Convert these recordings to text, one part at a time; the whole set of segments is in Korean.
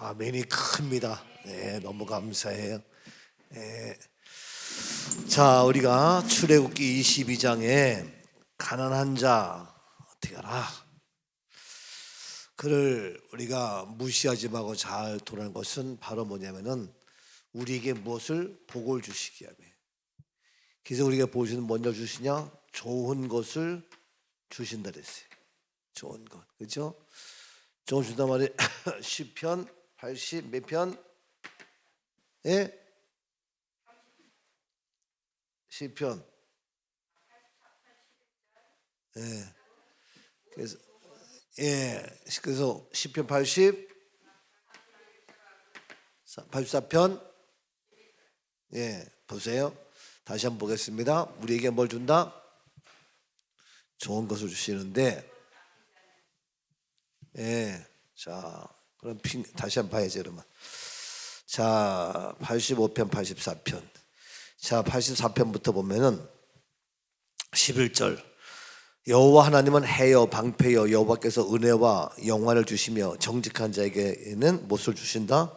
아멘이 큽니다. 네, 너무 감사해요. 네. 자, 우리가 출애굽기 22장에 가난한 자 어떻게 하라? 그를 우리가 무시하지 말고 잘 돌아는 것은 바로 뭐냐면은 우리에게 무엇을 복을 주시기 위함에. 그래서 우리가 보시는 먼저 주시냐? 좋은 것을 주신다 그랬어요. 좋은 것. 그렇죠? 좋은 준단 말이 10편 80 몇 편? 예? 10편. 예. 그래서 예. 그래서 10편 80 84편 예. 보세요. 다시 한번 보겠습니다. 우리에게 뭘 준다? 좋은 것을 주시는데 예. 자, 그럼 핑, 다시 한번 봐야죠, 그러면. 자, 85편, 84편. 자, 84편부터 보면은 11절. 여호와 하나님은 해여 방패여 여호와께서 은혜와 영화를 주시며 정직한 자에게는 무엇을 주신다?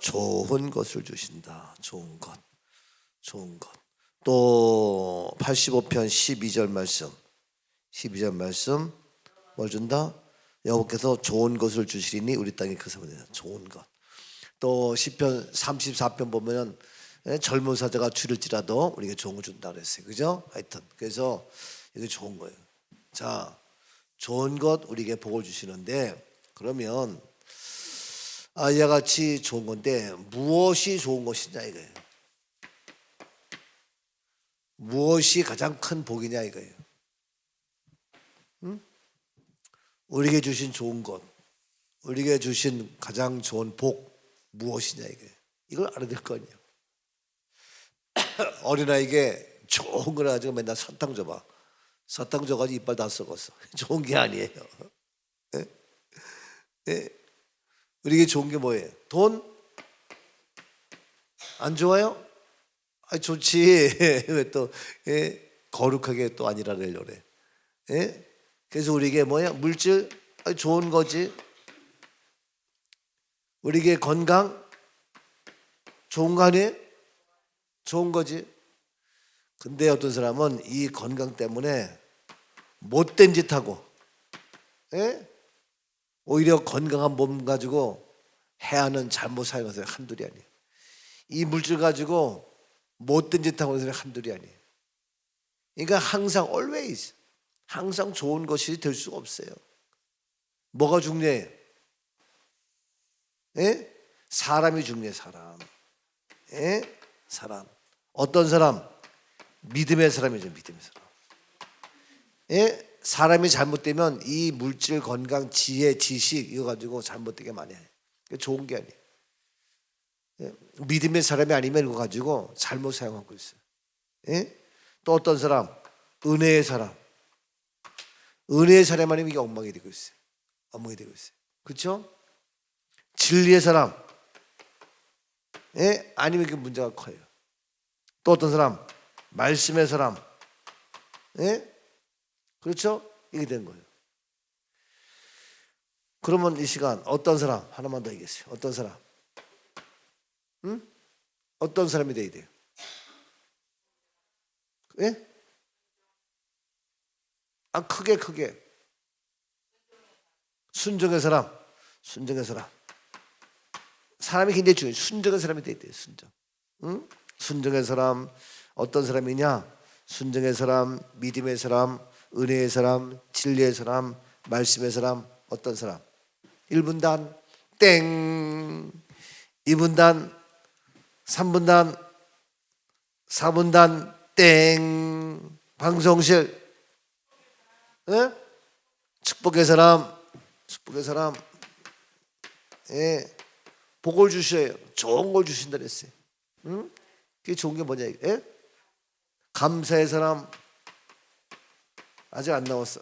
좋은 것을 주신다. 좋은 것. 좋은 것. 또 85편 12절 말씀. 12절 말씀 뭘 준다? 여호와께서 좋은 것을 주시리니 우리 땅에 그 사람에 좋은 것. 또 시편 34편 보면은 예, 젊은 사자가 줄일지라도 우리에게 좋은 걸 준다 그랬어요. 그죠? 하여튼 그래서 이게 좋은 거예요. 자, 좋은 것 우리에게 복을 주시는데 그러면 아, 이와 같이 좋은 건데 무엇이 좋은 것이냐 이거예요. 무엇이 가장 큰 복이냐 이거예요. 우리에게 주신 좋은 것, 우리에게 주신 가장 좋은 복 무엇이냐 이게 이걸 알아야 될 거 아니에요. 어린아이에게 좋은 걸 가지고 맨날 사탕 줘봐. 사탕 줘가지고 이빨 다 썩었어. 좋은 게 아니에요. 예? 예? 우리에게 좋은 게 뭐예요? 돈? 안 좋아요? 아 좋지. 왜 또 예? 거룩하게 또 아니라 그래. 예? 그래서 우리에게 뭐야? 물질 좋은 거지. 우리에게 건강 좋은 거 아니에요? 좋은 거지. 근데 어떤 사람은 이 건강 때문에 못된 짓 하고, 예? 오히려 건강한 몸 가지고 해야 하는 잘못 사용해서 한둘이 아니에요. 이 물질 가지고 못된 짓 하고 있는 사람이 한둘이 아니에요. 그러니까 항상 always 항상 좋은 것이 될 수가 없어요. 뭐가 중요해? 예? 사람이 중요해, 사람. 예? 사람. 어떤 사람? 믿음의 사람이죠, 믿음의 사람. 예? 사람이 잘못되면 이 물질, 건강, 지혜, 지식 이거 가지고 잘못되게 많이 해. 좋은 게 아니에요. 예? 믿음의 사람이 아니면 이거 가지고 잘못 사용하고 있어요. 예? 또 어떤 사람? 은혜의 사람. 은혜의 사람 아니면 이게 엉망이 되고 있어요. 엉망이 되고 있어요. 그렇죠? 진리의 사람. 예? 아니면 이게 문제가 커요. 또 어떤 사람? 말씀의 사람. 예? 그렇죠? 이게 된 거예요. 그러면 이 시간 어떤 사람 하나만 더 얘기했어요. 어떤 사람? 응? 어떤 사람이 돼야 돼요? 예? 아 크게 크게. 순종의 사람 순종의 사람. 사람이 굉장히 중요해. 순종의 사람이 돼 순종 응? 순종의 사람 어떤 사람이냐? 순종의 사람 믿음의 사람 은혜의 사람 진리의 사람 말씀의 사람 어떤 사람? 1분단 땡. 2분단 3분단 4분단 땡. 방송실 예? 축복의 사람, 축복의 사람, 예, 복을 주셔요. 좋은 걸 주신다 그랬어요. 응? 그게 좋은 게 뭐냐? 예? 감사의 사람 아직 안 나왔어.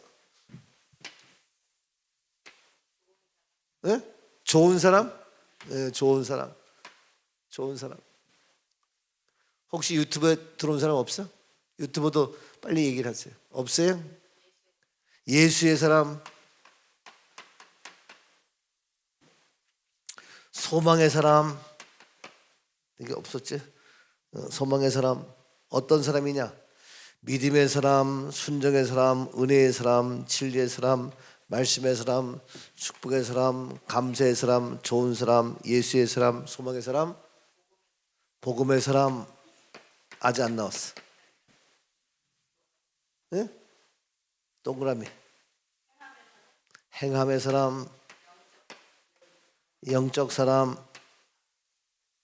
예? 좋은 사람? 예, 좋은 사람, 좋은 사람. 혹시 유튜브에 들어온 사람 없어? 유튜버도 빨리 얘기를 하세요. 없어요? 예수의 사람 소망의 사람 이게 없었지? 어, 소망의 사람 어떤 사람이냐? 믿음의 사람, 순정의 사람, 은혜의 사람, 진리의 사람, 말씀의 사람, 축복의 사람, 감사의 사람, 좋은 사람, 예수의 사람, 소망의 사람, 복음의 사람 아직 안 나왔어. 예? 동그라미. 행함의 사람, 영적 사람,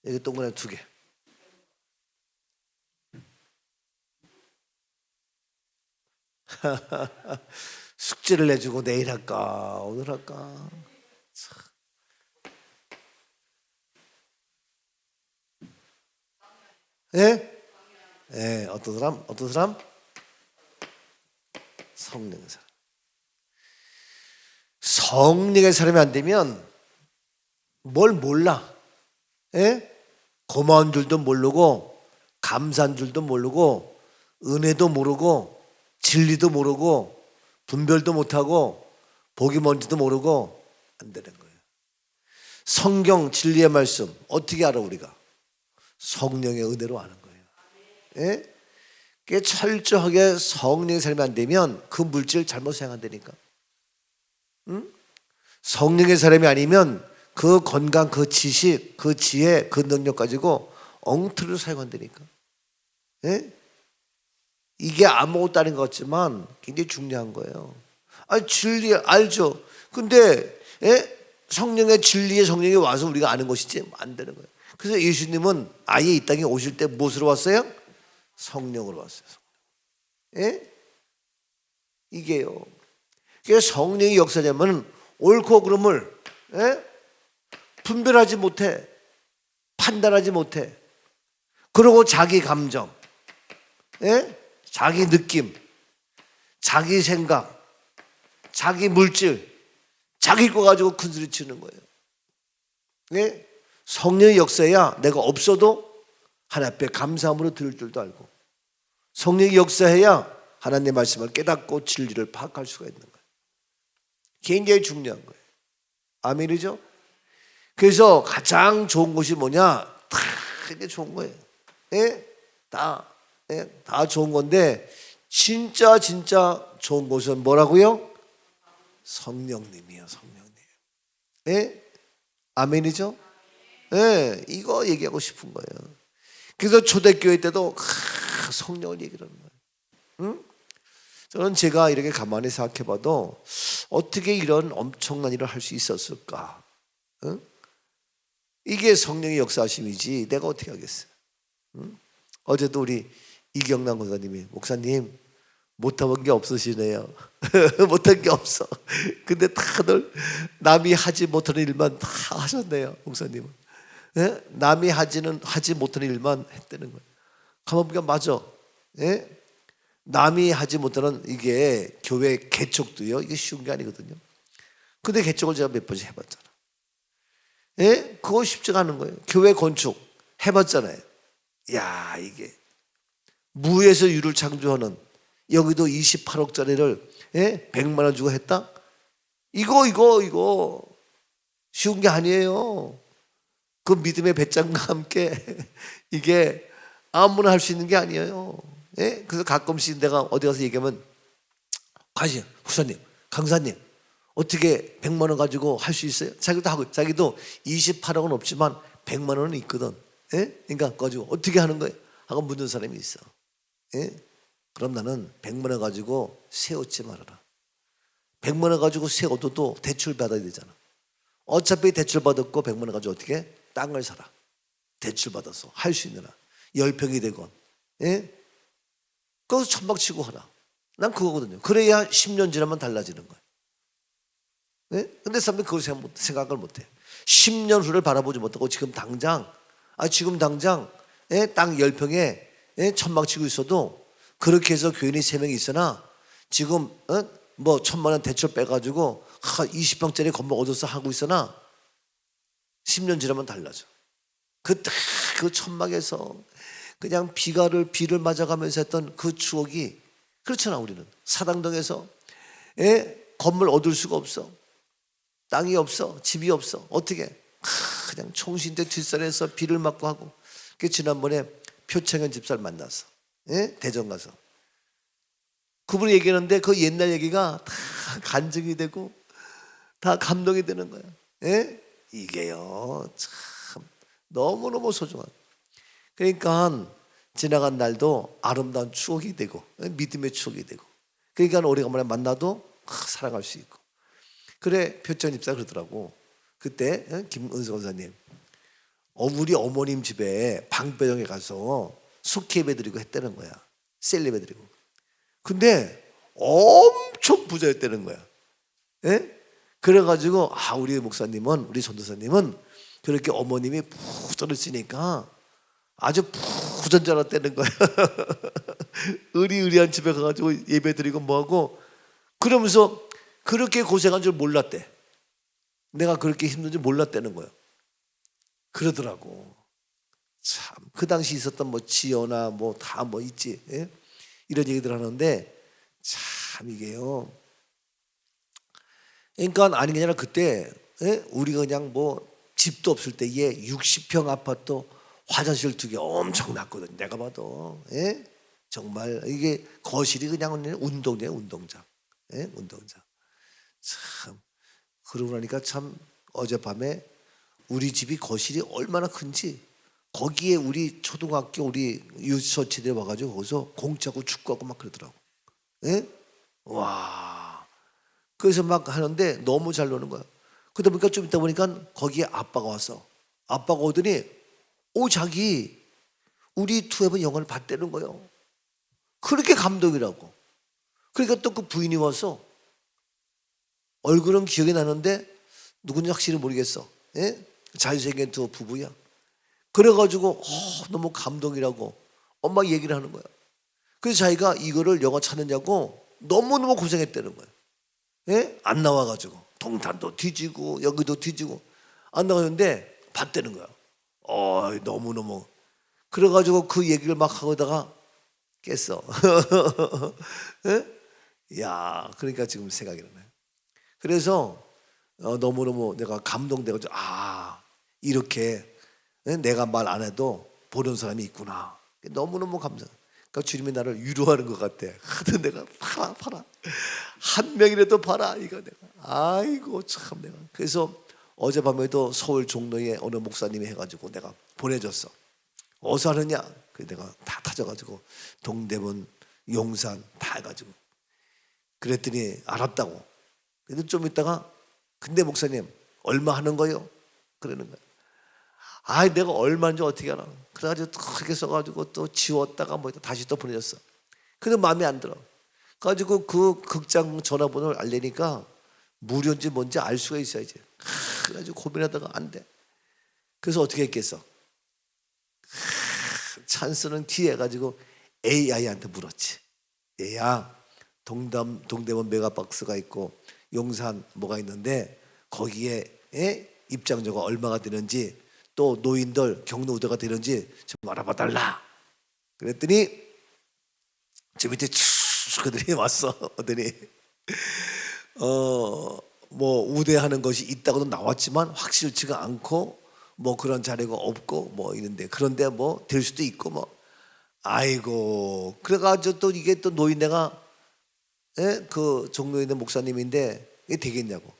여기 동그라미 두 개. 숙제를 내주고 내일 할까 오늘 할까 참. 예? 예 어떤 사람 어떤 사람 성령의 사람 성령의 사람이 안 되면 뭘 몰라 예? 고마운 줄도 모르고 감사한 줄도 모르고 은혜도 모르고 진리도 모르고 분별도 못하고 복이 뭔지도 모르고 안 되는 거예요. 성경 진리의 말씀 어떻게 알아 우리가? 성령의 은혜로 아는 거예요. 예? 그게 철저하게 성령의 삶이 안 되면 그 물질 잘못 사용한다니까. 응? 성령의 사람이 아니면 그 건강, 그 지식, 그 지혜, 그 능력 가지고 엉터리로 사용한다니까. 예? 이게 아무것도 아닌 것 같지만 굉장히 중요한 거예요. 아 진리 알죠. 근데 예? 성령의 진리의 성령이 와서 우리가 아는 것이지 안 되는 거예요. 그래서 예수님은 아예 이 땅에 오실 때 무엇으로 왔어요? 성령으로 왔어요. 성령. 예? 이게요. 그래서 성령이 역사되면 옳고 그름을 예? 분별하지 못해, 판단하지 못해. 그리고 자기 감정, 예? 자기 느낌, 자기 생각, 자기 물질, 자기 거 가지고 큰 소리 치는 거예요. 예? 성령의 역사야 내가 없어도 하나님 앞에 감사함으로 들을 줄도 알고 성령의 역사해야 하나님의 말씀을 깨닫고 진리를 파악할 수가 있는 거예요. 굉장히 중요한 거예요. 아멘이죠? 그래서 가장 좋은 것이 뭐냐? 다 이게 좋은 거예요. 예? 다, 예? 다 좋은 건데 진짜 진짜 좋은 것은 뭐라고요? 성령님이요, 성령님. 예? 아멘이죠? 예, 이거 얘기하고 싶은 거예요. 그래서 초대교회 때도 아, 성령을 얘기하는 거예요. 응? 저는 제가 이렇게 가만히 생각해봐도 어떻게 이런 엄청난 일을 할 수 있었을까? 응? 이게 성령의 역사하심이지 내가 어떻게 하겠어요? 응? 어제도 우리 이경남 권사님이 목사님 못한 게 없으시네요. 못한 게 없어. 근데 다들 남이 하지 못하는 일만 다 하셨네요, 목사님은. 예? 남이 하지는 하지 못하는 일만 했다는 거예요. 가만 보니까 맞아. 예? 남이 하지 못하는 이게 교회 개척도요. 이게 쉬운 게 아니거든요. 근데 개척을 제가 몇 번씩 해봤잖아. 예? 그거 쉽지가 않은 거예요. 교회 건축 해봤잖아요. 야 이게 무에서 유를 창조하는 여기도 28억짜리를 예? 100만 원 주고 했다? 이거 이거 이거 쉬운 게 아니에요. 그 믿음의 배짱과 함께 이게 아무나 할 수 있는 게 아니에요. 예? 그래서 가끔씩 내가 어디 가서 얘기하면 과시 후사님, 강사님 어떻게 100만 원 가지고 할 수 있어요? 자기도 하고 자기도 28억은 없지만 100만 원은 있거든. 예? 그러니까 가지고 어떻게 하는 거예요? 하고 묻는 사람이 있어. 예? 그럼 나는 100만 원 가지고 새 얻지 말아라. 100만 원 가지고 새 얻어도 대출 받아야 되잖아. 어차피 대출 받았고 100만 원 가지고 어떻게 땅을 사라. 대출 받아서 할 수 있는 한. 열 평이 되건. 예? 거기서 천막 치고 하라. 난 그거거든요. 그래야 10년 지나면 달라지는 거예요. 예? 근데 사람들이 그걸 생각을 못 해. 10년 후를 바라보지 못하고 지금 당장, 아, 지금 당장, 예? 땅 10평에 예? 천막 치고 있어도 그렇게 해서 교인이 3명이 있으나 지금, 어? 뭐 천만 원 대출 빼가지고 하, 20평짜리 건물 얻어서 하고 있으나 10년 지나면 달라져. 그, 딱 그 천막에서 그냥 비가를 비를 맞아가면서 했던 그 추억이 그렇잖아 우리는 사당동에서 예? 건물 얻을 수가 없어 땅이 없어 집이 없어 어떻게 하, 그냥 총신대 뒷산에서 비를 맞고 하고 그 지난번에 표창현 집사를 만났어. 예? 대전 가서. 그분이 얘기하는데 그 옛날 얘기가 다 간증이 되고 다 감동이 되는 거야. 예? 이게요. 참 너무너무 소중한. 그러니까 지나간 날도 아름다운 추억이 되고 믿음의 추억이 되고 그러니까 오래간만에 만나도 사랑할 수 있고. 그래 표천 집사 그러더라고. 그때 어, 김은석 원사님 어, 우리 어머님 집에 방배정에 가서 숙회 예배 드리고 했다는 거야. 셀 예배 드리고. 근데 엄청 부자였다는 거야. 예? 그래가지고 아 우리 목사님은 우리 전도사님은 그렇게 어머님이 부자였으니까 아주 부전자랐다는 거야 의리의리한 집에 가가지고 예배 드리고 뭐하고 그러면서 그렇게 고생한 줄 몰랐대. 내가 그렇게 힘든 줄 몰랐다는 거야 그러더라고. 참 그 당시 있었던 뭐 지연아 뭐다뭐 있지 예? 이런 얘기들 하는데 참 이게요. 그러니까 아니 게 아니라 그때 예? 우리가 그냥 뭐 집도 없을 때에 60평 아파트 화장실 두 개 엄청 났거든. 내가 봐도. 예? 정말 이게 거실이 그냥 운동장이야 운동장. 예? 운동장. 참. 그러고 나니까 참 어젯밤에 우리 집이 거실이 얼마나 큰지 거기에 우리 초등학교 우리 유치원치들 와가지고 거기서 공짜고 축구하고 막 그러더라고. 예? 와. 그래서 막 하는데 너무 잘 노는 거야. 그러다 보니까 좀 있다 보니까 거기에 아빠가 왔어. 아빠가 오더니 오 자기 우리 투앱은 영화를 봤다는 거예요. 그렇게 감동이라고. 그러니까 또 그 부인이 와서 얼굴은 기억이 나는데 누군지 확실히 모르겠어. 예? 잘생긴 두 부부야. 그래가지고 어, 너무 감동이라고 엄마 얘기를 하는 거야. 그래서 자기가 이거를 영화 찾느냐고 너무너무 고생했다는 거야. 예? 안 나와가지고. 동탄도 뒤지고 여기도 뒤지고. 안 나가는데 봤다는 거야 어 너무너무. 그래가지고 그 얘기를 막 하다가 깼어. 예? 야 그러니까 지금 생각이 나네. 그래서 어, 너무너무 내가 감동돼가지고 아 이렇게 예? 내가 말 안 해도 보는 사람이 있구나. 너무너무 감사 그러니까 주님이 나를 위로하는 것 같아. 하여튼 내가 팔아 팔아. 한 명이라도 봐라 이거 내가. 아이고 참 내가. 그래서 어젯밤에도 서울 종로에 어느 목사님이 해가지고 내가 보내줬어. 어디서 하느냐? 그 내가 다 타져가지고 동대문 용산 다 해가지고. 그랬더니 알았다고. 근데 좀 있다가 근데 목사님 얼마 하는 거요? 그러는 거야 아 내가 얼마인지 어떻게 알아? 그래가지고 또 크게 써가지고 또 지웠다가 뭐 다시 또 보내줬어. 근데 마음에 안 들어. 가지고 그 극장 전화번호를 알려니까 무료인지 뭔지 알 수가 있어야지 그래가지고 고민하다가 안 돼. 그래서 어떻게 했겠어? 찬스는 기회 가지고 AI한테 물었지. 얘야 동담 동대문 메가박스가 있고 용산 뭐가 있는데 거기에 에? 입장료가 얼마가 되는지 또 노인들 경로 우대가 되는지 좀 알아봐 달라. 그랬더니 저 밑에 쭉 그들이 왔어. 오더니 어 뭐 우대하는 것이 있다고도 나왔지만 확실치가 않고 뭐 그런 자료가 없고 뭐 있는데 그런데 뭐 될 수도 있고 뭐. 아이고. 그래가지고 또 이게 또 노인네가 예? 그 종로에 있는 목사님인데 이게 되겠냐고.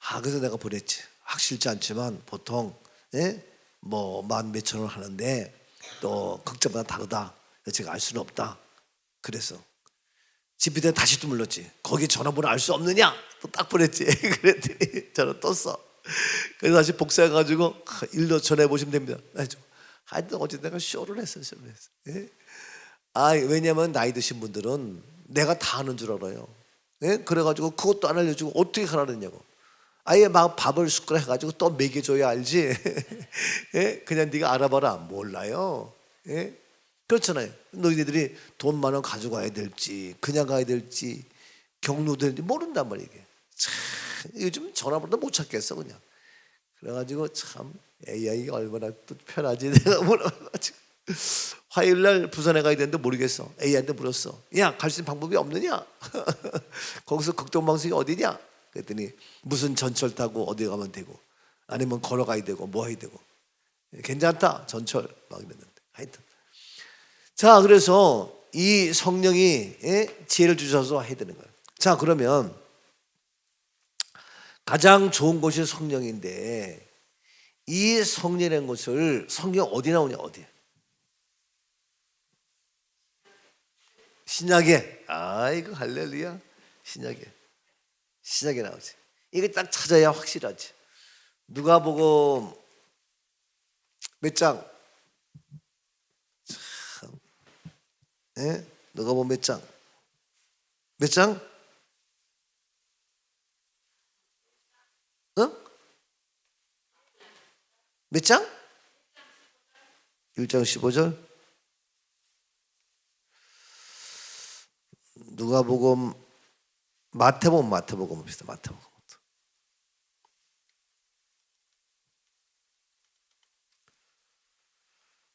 아 그래서 내가 보냈지. 확실치 않지만 보통 예? 뭐만 몇천 원 하는데 또 극장마다 다르다. 제가 알 수는 없다. 그래서 집비대 다시 또 물렀지 거기 전화번호 알 수 없느냐 또 딱 보냈지 그랬더니 전화 떴어 그래서 다시 복사해가지고 일로 전화해 보시면 됩니다 해줘. 하여튼 어쨌든 내가 쇼를 했어 쇼를 했어 예? 아 왜냐면 나이 드신 분들은 내가 다 아는 줄 알아요 예? 그래가지고 그것도 안 알려주고 어떻게 하라느냐고 아예 막 밥을 숟가락 해가지고 또 먹여줘야 알지 예? 그냥 네가 알아봐라 몰라요 예? 그렇잖아요. 너희들이 돈 많은 가져가야 될지 그냥 가야 될지 경로 될지 모른단 이게. 참 요즘 전화번호 못 찾겠어 그냥. 그래가지고 참 AI가 얼마나 또 편하지 내가 물어가지고. 화요일 날 부산에 가야 되는데 모르겠어. A한테 물었어. 야 갈 수 있는 방법이 없느냐? 거기서 극동방송이 어디냐? 그랬더니 무슨 전철 타고 어디 가면 되고 아니면 걸어가야 되고 뭐 해야 되고. 예, 괜찮다 전철. 막 이랬는데. 하여튼 자 그래서 이 성령이 예, 지혜를 주셔서 해야 되는 거예요. 자 그러면 가장 좋은 것이 성령인데 이 성령이라는 것을 성경 어디 나오냐 어디? 신약에 아이고 할렐루야 신약에 신약에 나오지. 이게 딱 찾아야 확실하지. 누가 보고 몇 장? 예? 누가 보면 몇 장? 몇 장? 응? 몇 장? 1장 15절? 누가복음 마태복음 마태복음 봅시다. 마태복음.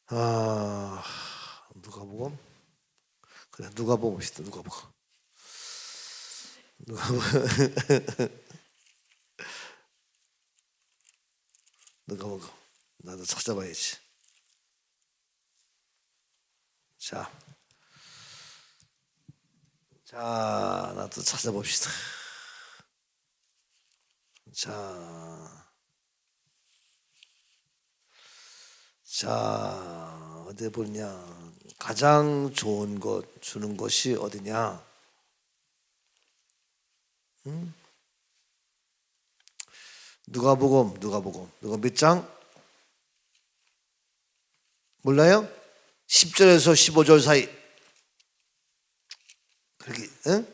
아 누가복음 그래 누가복음 봅시다. 누가복음. 누가복음. 누가복음. 나도 찾아봐야지. 자. 자, 나도 찾아봅시다. 자, 자, 어디 보냐? 가장 좋은 것 주는 것이 어디냐? 응? 누가복음, 누가복음, 누가 몇 장? 몰라요? 10절에서 15절 사이. 그렇게 응?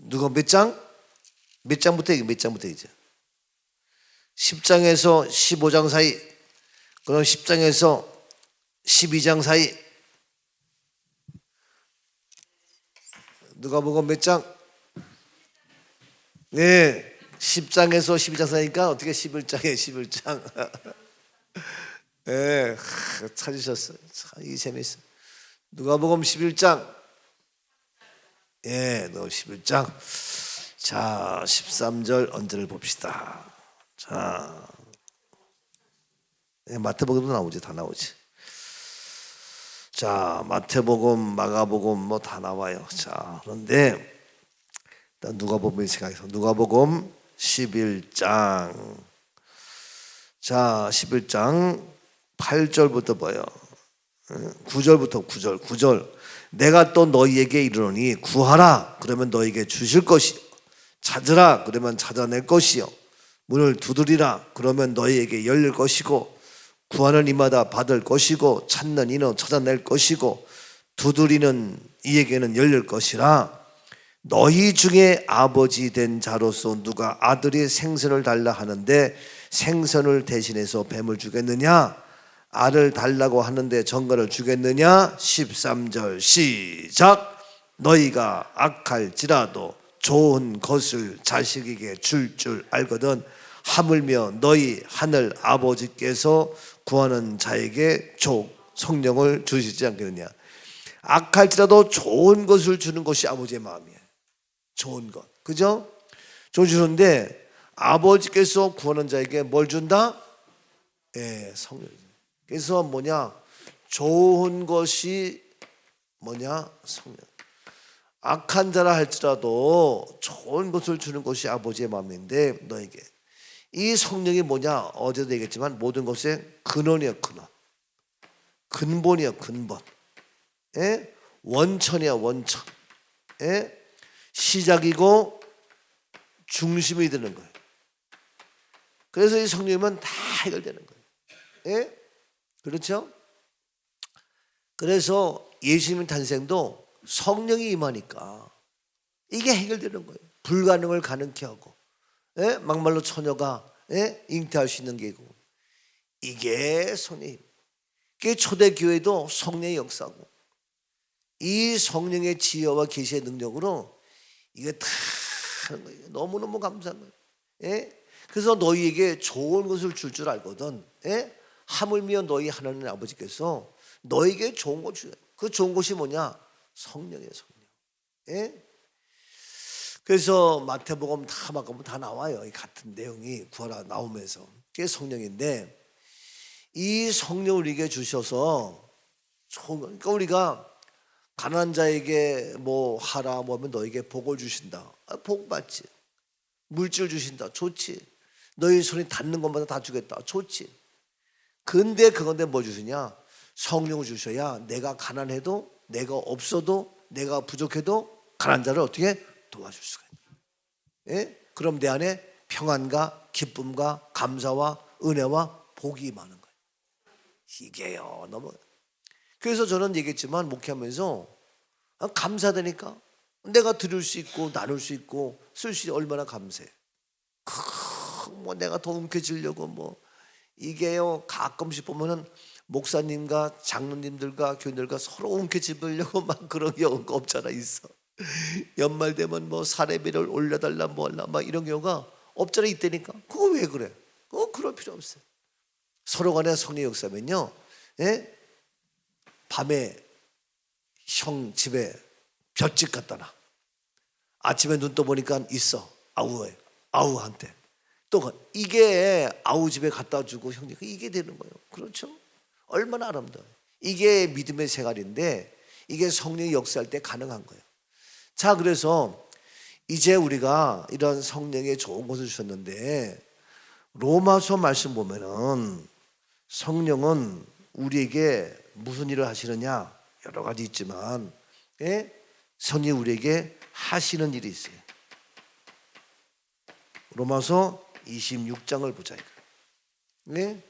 누가 몇 장? 몇 장부터 얘기 몇 장부터 얘기죠? 10장에서 15장 사이 그럼 10장에서 12장 사이 누가 보고 몇 장? 네 10장에서 12장 사이니까 어떻게 11장에 11장 네 찾으셨어요 참 이게 재밌어 누가복음 11장 예, 너 11장. 자, 13절 언제를 봅시다. 자, 예, 마태복음도 나오지, 다 나오지. 자, 마태복음, 마가복음 뭐 다 나와요. 자, 그런데 일단 누가복음 생각해서 누가복음 11장. 자, 11장 8절부터 뭐요? 9절부터 9절, 9절. 내가 또 너희에게 이르노니 구하라 그러면 너에게 주실 것이요 찾으라 그러면 찾아낼 것이요 문을 두드리라 그러면 너희에게 열릴 것이고 구하는 이마다 받을 것이고 찾는 이는 찾아낼 것이고 두드리는 이에게는 열릴 것이라. 너희 중에 아버지 된 자로서 누가 아들이 생선을 달라 하는데 생선을 대신해서 뱀을 주겠느냐? 알을 달라고 하는데 정거를 주겠느냐? 13절 시작. 너희가 악할지라도 좋은 것을 자식에게 줄줄 알거든. 하물며 너희 하늘 아버지께서 구하는 자에게 족 성령을 주시지 않겠느냐 악할지라도 좋은 것을 주는 것이 아버지의 마음이에요 좋은 것 그죠? 저 주는데 아버지께서 구하는 자에게 뭘 준다? 예, 성령 그래서 뭐냐? 좋은 것이 뭐냐? 성령. 악한 자라 할지라도 좋은 것을 주는 것이 아버지의 마음인데 너에게 이 성령이 뭐냐? 어제도 얘기했지만 모든 것의 근원이야 근원. 근본이야 근본. 예? 원천이야 원천. 예? 시작이고 중심이 되는 거예요. 그래서 이 성령이면 다 해결되는 거예요. 예? 그렇죠? 그래서 예수님 탄생도 성령이 임하니까 이게 해결되는 거예요. 불가능을 가능케 하고, 예? 막말로 처녀가 예? 잉태할 수 있는 게고, 이게 성령. 그 초대 교회도 성령의 역사고, 이 성령의 지혜와 계시의 능력으로 이게 다 하는 거예요. 너무 너무 감사한 거예요. 예? 그래서 너희에게 좋은 것을 줄줄 알거든. 예? 하물며 너희 하나님 아버지께서 너에게 좋은 것 주요. 그 좋은 것이 뭐냐? 성령이에요, 성령. 예? 그래서 마태복음 다 막으면 다 나와요. 이 같은 내용이 구하라 나오면서 그게 성령인데 이 성령 우리에게 주셔서. 그러니까 우리가 가난한 자에게 뭐 하라 뭐 하면 너에게 복을 주신다. 아, 복 받지. 물질 주신다. 좋지. 너희 손이 닿는 것마다 다 주겠다. 좋지. 근데 그건데 뭐 주시냐? 성령을 주셔야 내가 가난해도 내가 없어도 내가 부족해도 가난한 자를 어떻게 도와줄 수가 있다. 예? 그럼 내 안에 평안과 기쁨과 감사와 은혜와 복이 많은 거예요. 이게요. 너무 그래서 저는 얘기했지만 목회하면서 아, 감사되니까 내가 드릴 수 있고 나눌 수 있고 쓸 수 얼마나 감사해. 크, 뭐 내가 더 움켜쥐려고 뭐 이게요 가끔씩 보면은 목사님과 장로님들과 교인들과 서로 움켜쥐려고 막 그런 경우가 없잖아 있어. 연말 되면 뭐 사례비를 올려달라 뭐라 막 이런 경우가 없잖아 있다니까. 그거 왜 그래? 그거 그럴 필요 없어요. 서로 간에 성령 역사면요. 예? 밤에 형 집에 볏집 갖다 놔. 아침에 눈 떠 보니까 있어. 아우에. 아우한테. 또 그- 이게 아우 집에 갖다 주고 형님 이게 되는 거예요. 그렇죠? 얼마나 아름다워요. 이게 믿음의 생활인데 이게 성령이 역사할 때 가능한 거예요. 자, 그래서 이제 우리가 이런 성령의 좋은 것을 주셨는데 로마서 말씀 보면은 성령은 우리에게 무슨 일을 하시느냐 여러 가지 있지만 예? 성령이 우리에게 하시는 일이 있어요. 로마서 26장을 보자. 네?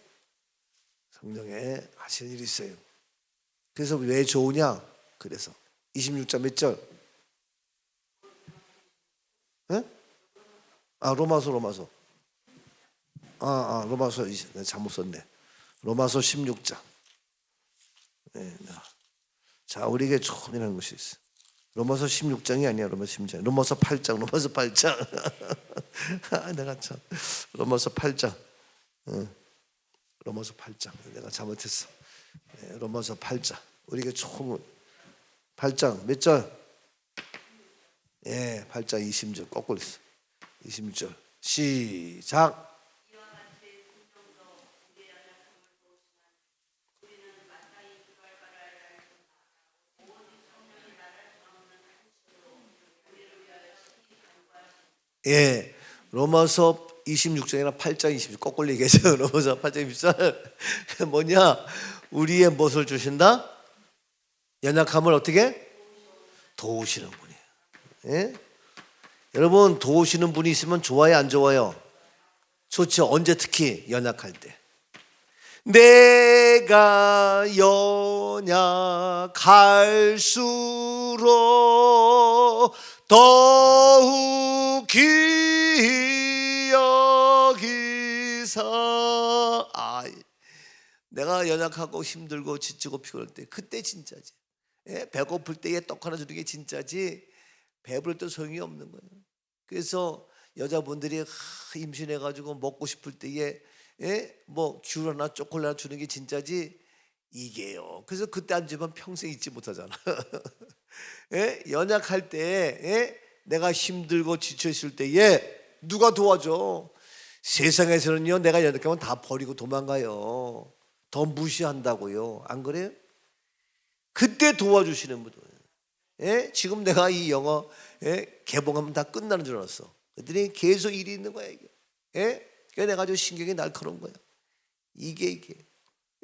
성령에 하시는 일이 있어요. 그래서 왜 좋으냐? 그래서 26장 몇 절? 예? 아 로마서 로마서. 아, 아 로마서 20, 내가 잘못 썼네. 로마서 16장. 네, 나. 자, 우리에게 처음이라는 것이 있어. 로마서 16장이 아니야. 로마서 16장. 로마서 8장. 로마서 8장. 아, 내가 참 로마서 8장. 응. 로마서 8장. 내가 잘못했어. 네, 로마서 8장. 우리에게 처음 8장 몇 절? 예, 8장 20절 거꾸로 있어. 26절. 시작. 예. 로마서 26장이나 8장 20절 거꾸로 얘기해서 로마서 8장 20절 뭐냐? 우리의 무엇을 주신다? 연약함을 어떻게? 도우시는 분이에요. 예? 여러분 도우시는 분이 있으면 좋아요 안 좋아요? 좋죠. 언제 특히 연약할 때. 내가 연약할수록 더욱 여기사 아, 내가 연약하고 힘들고 지치고 피곤할 때 그때 진짜지 예? 배고플 때에 떡 하나 주는 게 진짜지 배부를 때 소용이 없는 거예요 그래서 여자분들이 하, 임신해가지고 먹고 싶을 때에 예? 뭐 귤 하나 초콜릿 주는 게 진짜지 이게요. 그래서 그때 안 주면 평생 잊지 못하잖아. 예? 연약할 때 예? 내가 힘들고 지쳐 있을 때에 누가 도와줘? 세상에서는요 내가 연약하면 다 버리고 도망가요. 더 무시한다고요. 안 그래요? 그때 도와주시는 분들. 예? 지금 내가 이 영어 예? 개봉하면 다 끝나는 줄 알았어. 그랬더니 계속 일이 있는 거야 이게. 예? 그래 내가 아주 신경이 날카로운 거야. 이게 이게.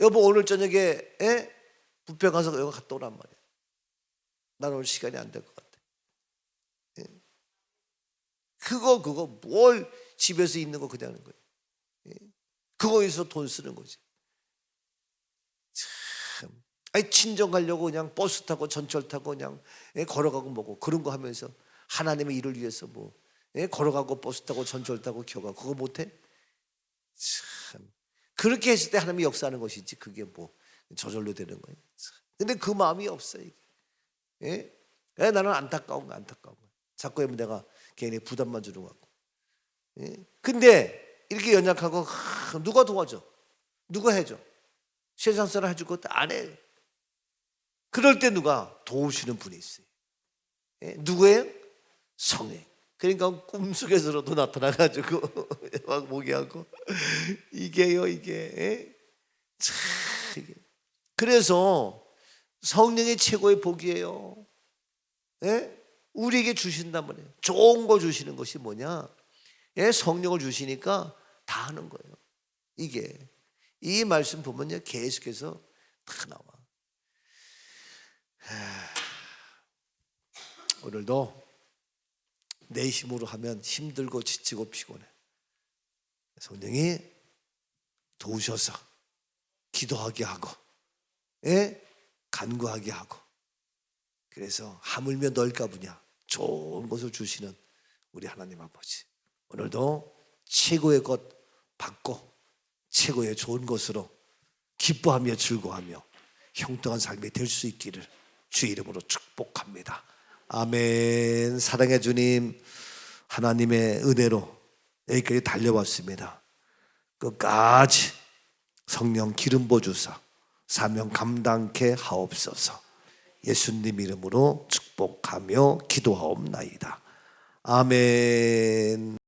여보 오늘 저녁에 예? 뷔페 가서 여기 갔다 오란 말이야. 난 오늘 시간이 안 될 것 같아. 예? 그거 그거 뭘 집에서 있는 거 그냥 하는 거야. 예? 그거에서 돈 쓰는 거지. 참. 아니 친정 가려고 그냥 버스 타고 전철 타고 그냥 예? 걸어가고 뭐고 그런 거 하면서 하나님의 일을 위해서 뭐 예? 걸어가고 버스 타고 전철 타고 기어가고 그거 못해? 참 그렇게 했을 때 하나님이 역사하는 것이지 그게 뭐 저절로 되는 거예요. 참. 근데 그 마음이 없어 이게. 예? 예, 나는 안타까운 거 안타까운 거. 자꾸 하면 내가 괜히 부담만 주는 것 같고. 예? 근데 이렇게 연약하고 하, 누가 도와줘? 누가 해줘? 세상 사람 해줄 것도 안 해. 그럴 때 누가 도우시는 분이 있어요. 예? 누구예요? 성령. 그러니까 꿈속에서라도 나타나가지고 막 모기하고 이게요 이게 예? 참 그래서 성령의 최고의 복이에요. 예? 우리에게 주신단 말이에요. 좋은 거 주시는 것이 뭐냐? 예, 성령을 주시니까 다 하는 거예요. 이게 이 말씀 보면요 계속해서 다 나와. 하, 오늘도 내 힘으로 하면 힘들고 지치고 피곤해. 성령이 도우셔서 기도하게 하고, 예? 간구하게 하고. 그래서 하물며 넓까 보냐 좋은 것을 주시는 우리 하나님 아버지. 오늘도 최고의 것 받고 최고의 좋은 것으로 기뻐하며 즐거워하며 형통한 삶이 될 수 있기를 주 이름으로 축복합니다. 아멘. 사랑해 주님, 하나님의 은혜로 여기까지 달려왔습니다. 끝까지 성령 기름 부어주사 사명 감당케 하옵소서. 예수님 이름으로 축복하며 기도하옵나이다. 아멘.